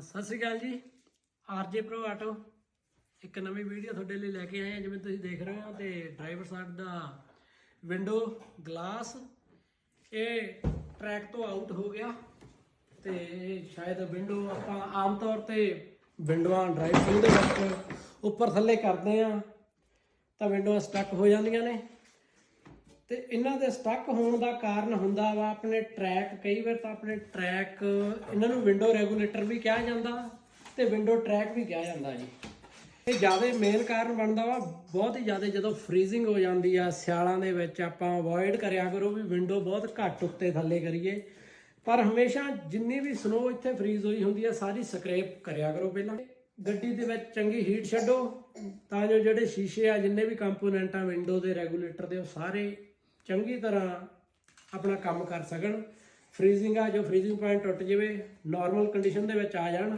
ਸਤਿ ਸ੍ਰੀ ਅਕਾਲ ਜੀ। ਆਰਜੇ pro auto, ਇੱਕ ਨਵੀਂ ਵੀਡੀਓ ਤੁਹਾਡੇ ਲਈ ਲੈ ਕੇ ਆਏ ਹਾਂ। ਜਿਵੇਂ ਤੁਸੀਂ ਦੇਖ ਰਹੇ ਹੋ ਤੇ ਡਰਾਈਵਰ ਸਾਈਡ ਦਾ ਵਿੰਡੋ ਗਲਾਸ ਇਹ ਟਰੈਕ ਤੋਂ ਆਊਟ ਹੋ ਗਿਆ ਤੇ ਸ਼ਾਇਦ ਵਿੰਡੋ ਆਪਾਂ ਆਮ ਤੌਰ ਤੇ ਵਿੰਡੋਆਂ ਡਰਾਈਵਿੰਗ ਦੇ ਵਿੱਚ ਉੱਪਰ ਥੱਲੇ ਕਰਦੇ ਆ ਤਾਂ ਵਿੰਡੋਆਂ ਸਟਕ ਹੋ ਜਾਂਦੀਆਂ ਨੇ। ਤੇ ਇਹਨਾਂ ਦੇ ਸਟਕ ਹੋਣ ਦਾ ਕਾਰਨ ਹੁੰਦਾ ਵਾ ਆਪਣੇ ਟਰੈਕ ਕਈ ਵਾਰ ਤਾਂ ਆਪਣੇ ਟਰੈਕ ਇਹਨਾਂ ਨੂੰ ਵਿੰਡੋ ਰੈਗੂਲੇਟਰ ਵੀ ਕਿਹਾ ਜਾਂਦਾ ਤੇ ਵਿੰਡੋ ਟਰੈਕ ਵੀ ਕਿਹਾ ਜਾਂਦਾ ਜੀ। ਇਹ ਜ਼ਿਆਦਾ ਮੇਨ ਕਾਰਨ ਬਣਦਾ ਵਾ, ਬਹੁਤ ਹੀ ਜ਼ਿਆਦਾ ਜਦੋਂ ਫ੍ਰੀਜ਼ਿੰਗ ਹੋ ਜਾਂਦੀ ਆ ਸਿਆਲਾਂ ਦੇ ਵਿੱਚ ਆਪਾਂ ਅਵੋਇਡ ਕਰਿਆ ਕਰੋ ਵੀ ਵਿੰਡੋ ਬਹੁਤ ਘੱਟ ਉੱਤੇ ਥੱਲੇ ਕਰੀਏ। ਪਰ ਹਮੇਸ਼ਾ ਜਿੰਨੀ ਵੀ ਸਨੋ ਇੱਥੇ ਫ੍ਰੀਜ਼ ਹੋਈ ਹੁੰਦੀ ਆ, ਸਾਰੀ ਸਕ੍ਰੈਪ ਕਰਿਆ ਕਰੋ ਪਹਿਲਾਂ। ਗੱਡੀ ਦੇ ਵਿੱਚ ਚੰਗੀ ਹੀਟ ਛੱਡੋ, ਤਾਂ ਜੋ ਜਿਹੜੇ ਸ਼ੀਸ਼ੇ ਆ, ਜਿੰਨੇ ਵੀ ਕੰਪੋਨੈਂਟ ਆ ਵਿੰਡੋ ਦੇ ਰੈਗੂਲੇਟਰ ਦੇ, ਉਹ ਸਾਰੇ ਚੰਗੀ ਤਰ੍ਹਾਂ ਆਪਣਾ ਕੰਮ ਕਰ ਸਕਣ। ਫ੍ਰੀਜ਼ਿੰਗ ਆ, ਜੋ ਫ੍ਰੀਜ਼ਿੰਗ ਪੁਆਇੰਟ ਟੁੱਟ ਜਾਵੇ ਨਾਰਮਲ ਕੰਡੀਸ਼ਨ ਦੇ ਵਿੱਚ ਆ ਜਾਣ,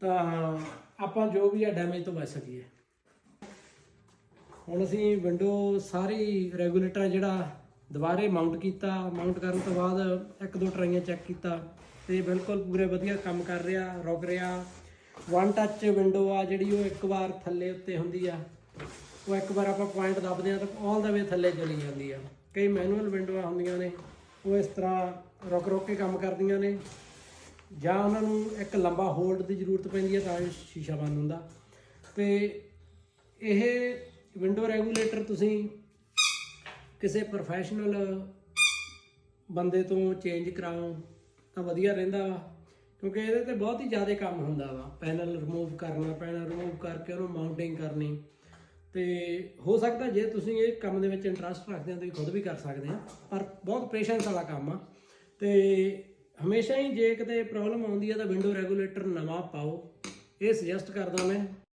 ਤਾਂ ਆਪਾਂ ਜੋ ਵੀ ਆ ਡੈਮੇਜ ਤੋਂ ਬਚ ਸਕੀਏ। ਹੁਣ ਅਸੀਂ ਵਿੰਡੋ ਸਾਰੀ ਰੈਗੂਲੇਟਰ ਜਿਹੜਾ ਦੁਬਾਰੇ ਮਾਊਂਟ ਕੀਤਾ ਮਾਊਂਟ ਕਰਨ ਤੋਂ ਬਾਅਦ ਇੱਕ ਦੋ ਟਰਾਈਆਂ ਚੈੱਕ ਕੀਤਾ ਤੇ ਬਿਲਕੁਲ ਪੂਰੇ ਵਧੀਆ ਕੰਮ ਕਰ ਰਿਹਾ, ਰੁਕ ਰਿਹਾ। ਵਨ ਟੱਚ ਵਿੰਡੋ ਆ ਜਿਹੜੀ ਉਹ ਇੱਕ ਵਾਰ ਥੱਲੇ ਉੱਤੇ ਹੁੰਦੀ ਆ। ਉਹ ਇੱਕ ਵਾਰ ਆਪਾਂ ਪੁਆਇੰਟ ਦੱਬਦੇ ਆ ਤਾਂ ਆਲ ਦਾ ਵੇ ਥੱਲੇ ਚਲੀ ਜਾਂਦੀ ਆ। ਕਈ ਮੈਨੂਅਲ ਵਿੰਡੋਆਂ ਹੁੰਦੀਆਂ ਨੇ, ਉਹ ਇਸ ਤਰ੍ਹਾਂ ਰੁਕ ਰੁਕ ਕੇ ਕੰਮ ਕਰਦੀਆਂ ਨੇ। ਜਾਂ ਉਹਨਾਂ ਨੂੰ ਇੱਕ ਲੰਬਾ ਹੋਲਡ ਦੀ ਜ਼ਰੂਰਤ ਪੈਂਦੀ ਹੈ ਤਾਂ ਜੋ ਸ਼ੀਸ਼ਾ ਬੰਦ ਹੁੰਦਾ। ਤੇ ਇਹ ਵਿੰਡੋ ਰੈਗੂਲੇਟਰ ਤੁਸੀਂ ਕਿਸੇ ਪ੍ਰੋਫੈਸ਼ਨਲ ਬੰਦੇ ਤੋਂ ਚੇਂਜ ਕਰਾਓ ਤਾਂ ਵਧੀਆ ਰਹਿੰਦਾ ਵਾ। ਕਿਉਂਕਿ ਇਹਦੇ ਤੇ ਬਹੁਤ ਹੀ ਜ਼ਿਆਦਾ ਕੰਮ ਹੁੰਦਾ ਵਾ। ਪੈਨਲ ਰਿਮੂਵ ਕਰਨਾ ਪੈਨਲ ਰਿਮੂਵ ਕਰਕੇ ਉਹਨੂੰ ਮਾਊਂਟਿੰਗ ਕਰਨੀ। ਤੇ ਹੋ ਸਕਦਾ ਜੇ ਤੁਸੀਂ ਇਹ ਕੰਮ ਦੇ ਵਿੱਚ ਇੰਟਰਸਟ ਰੱਖਦੇ ਹੋ ਤਾਂ ਖੁਦ ਵੀ ਕਰ ਸਕਦੇ ਆ ਪਰ ਬਹੁਤ ਪੇਸ਼ੈਂਸ ਵਾਲਾ ਕੰਮ ਆ। ਤੇ ਹਮੇਸ਼ਾ ਹੀ ਜੇ ਕਿਤੇ ਪ੍ਰੋਬਲਮ ਆਉਂਦੀ ਹੈ ਤਾਂ ਵਿੰਡੋ ਰੈਗੂਲੇਟਰ ਨਵਾਂ ਪਾਓ, ਇਹ ਸੁਜੈਸਟ ਕਰਦਾ ਮੈਂ।